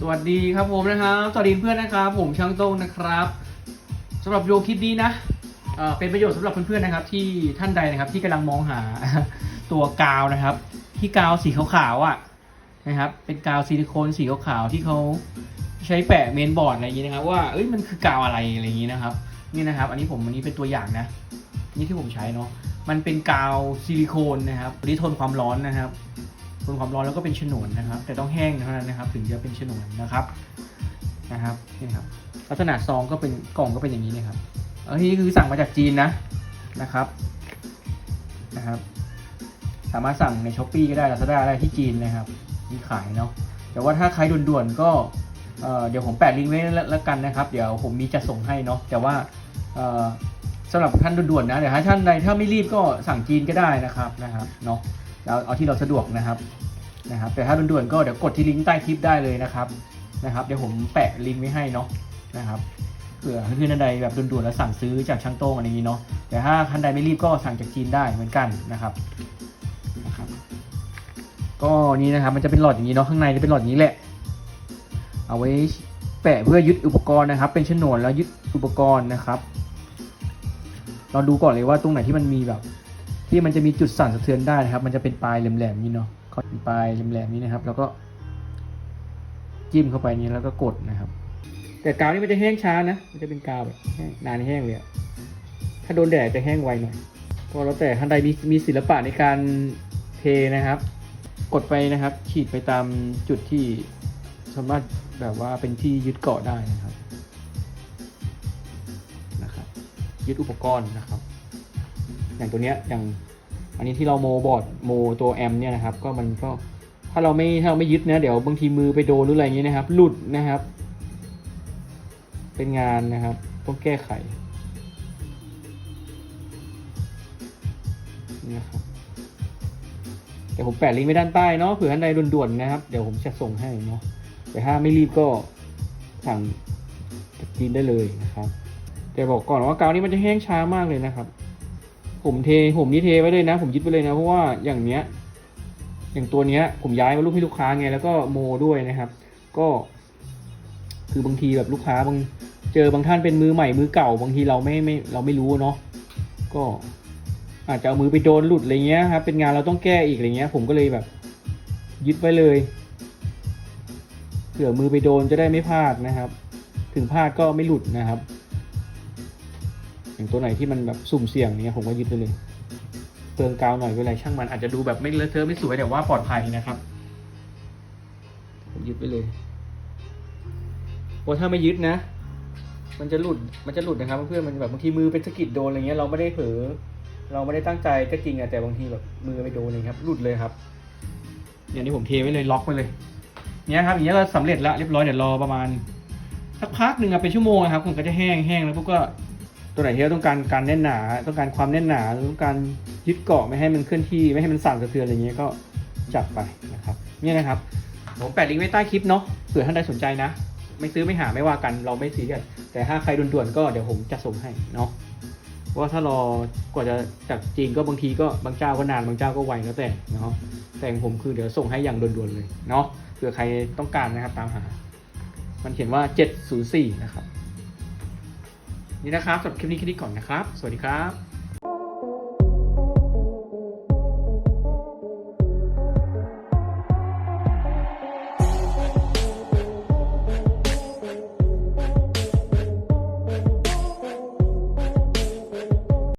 สวัสดีครับผมนะครับสวัสดีเพื่อนนะครับ ผมช่างโต้งนะครับสำหรับโยคลิปนี้นะเป็นประโยชน์สำหรับเพื่อนๆนะครับ ที่ท่านใดนะครับที่กำลังมองหาตัวกาวนะครับ ที่กาวสีขาวๆอะนะครับ เป็นกาวซิลิโคนสีขาวๆที่เขาใช้แปะเมนบอร์ดอะไรอย่างนี้นะครับ ว่าเอ้ยมันคือกาวอะไรอะไรอย่างนี้นะครับนี่นะครับ อันนี้ผมอันนี้เป็นตัวอย่างนะ นี่ที่ผมใช้เนาะมันเป็นกาวซิลิโคนนะครับอันนี้ทนความร้อนนะครับ ทนความร้อนแล้วก็เป็นฉนวนนะครับ แต่ต้องแห้งเท่านั้นนะครับ ถึงจะเป็นฉนวนนะครับนะครับนี่ครับ ลักษณะซองก็เป็นกล่องก็เป็นอย่างนี้นะครับอันนี้คือสั่งมาจากจีนนะนะครับนะครับ สามารถสั่งในช้อปปีก็ได้ลาซาด้าได้ที่จีนนะครับมีขายเนาะแต่ว่าถ้าใครด่วนๆก็เอ่อเดี๋ยวผมแปะลิงก์ไว้แล้วกันนะครับ เดี๋ยวผมมีจะส่งให้เนาะแต่ว่าสำหรับท่านด่วนๆนะเดี๋ยวถ้าท่านใดถ้าไม่รีบก็สั่งจีนก็ได้นะครับนะครับเนาะ เอาเอาที่เราสะดวกนะครับนะครับ แต่ถ้าด่วนๆก็เดี๋ยวกดที่ลิงก์ใต้คลิปได้เลยนะครับนะครับเดี๋ยวผมแปะลิงก์ไว้ให้เนาะนะครับเผื่อเพื่อนท่านใดแบบด่วนๆแล้วสั่งซื้อจากช่างโต้งอะไรอย่างนี้เนาะแต่ถ้าท่านใดไม่รีบก็สั่งจากจีนได้เหมือนกันนะครับนะครับ ก็นี่นะครับมันจะเป็นหลอดอย่างนี้เนาะข้างในจะเป็นหลอดนี้แหละ เอาไว้แปะเพื่อยึดอุปกรณ์นะครับ เป็นฉนวนแล้วยึดอุปกรณ์นะครับเราดูก่อนเลยว่าตรงไหนที่มันมีแบบ ที่มันจะมีจุดสั่นสะเทือนได้นะครับ มันจะเป็นปลายแหลมๆนี้เนาะก็ปลายแหลมๆนี้นะครับ แล้วก็จิ้มเข้าไปนี้แล้วก็กดนะครับ แต่กาวนี่มันจะแห้งช้านะ มันจะเป็นกาวแบบแห้งนานแห้งเลยอะถ้าโดนแดดจะแห้งไวหน่อยก็แล้วแต่ท่านใดมีมีศิลปะในการเทนะครับ กดไปนะครับ ฉีดไปตามจุดที่สามารถแบบว่าเป็นที่ยึดเกาะได้นะครับนะครับ ยึดอุปกรณ์นะครับ อย่างตัวเนี้ยอย่างอันนี้ที่เราโมบอร์ดโมตัวแอมเนี่ยนะครับก็มันก็ถ้าเราไม่ถ้าเราไม่ยึดนะเดี๋ยวบางทีมือไปโดนหรืออะไรอย่างเงี้ยนะครับ หลุดนะครับ เป็นงานนะครับ ต้องแก้ไขนะครับเดี๋ยวผมแปะลิงก์ไว้ด้านใต้เนาะเผื่อท่านใดด่วนๆนะครับ เดี๋ยวผมจะส่งให้เนาะแต่ถ้าไม่รีบก็สั่งจากจีนได้เลยนะครับแต่บอกก่อนว่ากาวนี้มันจะแห้งช้ามากเลยนะครับ ผมเทผมนี่เทไว้เลยนะ ผมยึดไว้เลยนะเพราะว่าอย่างเนี้ย อย่างตัวเนี้ย ผมย้ายมาลูกให้ลูกค้าไงแล้วก็โมด้วยนะครับ ก็ คือบางทีแบบลูกค้าบางเจอบางท่านเป็นมือใหม่มือเก่า บางทีเราไม่ไม่เราไม่รู้เนาะก็อาจจะเอามือไปโดนหลุดอะไรเงี้ยครับเป็นงานเราต้องแก้อีกอะไรเงี้ย ผมก็เลยแบบ ยึดไว้เลยเผื่อมือไปโดนจะได้ไม่พลาดนะครับ ถึงพลาดก็ไม่หลุดนะครับ อย่างตัวไหนที่มันแบบสุ่มเสี่ยงเนี้ยผมก็ยึดไปเลยเติมกาวหน่อยเวลาช่างมันอาจจะดูแบบไม่เลอะเทอะไม่สวยแต่ว่าปลอดภัยนะครับผมยึดไปเลยเพราถ้าไม่ยึดนะ มันจะหลุดมันจะหลุดนะครับเพื่อนมันแบบบางทีมือเป็นสะกิดโดนอะไรเงี้ยเราไม่ได้เผลอเราไม่ได้ตั้งใจก็จริงอะแต่บางทีแบบมือไปโดนเลยครับหลุดเลยครับอย่างนี้ผมเทไว้เลยล็อกไว้เลยเนี่ยครับอย่างเงี้ยเราสำเร็จแล้วเรียบร้อยเดี๋ยวรอประมาณสักพักหนึ่งอะเป็นชั่วโมงอะครับมันก็จะแห้งแห้งแล้วพวกก็ ตัวไหนที่เราต้องการการแน่นหนา ต้องการความแน่นหนาต้องการยึดเกาะไม่ให้มันเคลื่อนที่ไม่ให้มันสั่นสะเทือนอะไรเงี้ยก็จัดไปนะครับเนี่ยนะครับผมแปะลิงก์ไว้ใต้คลิปเนาะเผื่อท่านใดสนใจนะ ไม่ซื้อไม่หาไม่ว่ากันเราไม่ซีเรียสแต่ถ้าใครด่วนๆก็เดี๋ยวผมจะส่งให้เนาะเพราะว่าถ้ารอกว่าจะจากจีนก็บางทีก็บางเจ้าก็นานบางเจ้าก็ไวแล้วแต่เนาะแต่งผมคือเดี๋ยวส่งให้อย่างด่วนๆเลยเนาะเผื่อใครต้องการนะครับตามหา มันเขียนว่า 704 นะครับ นี่นะครับสำหรับคลิปนี้แค่นี้ก่อนนะครับ สวัสดีครับ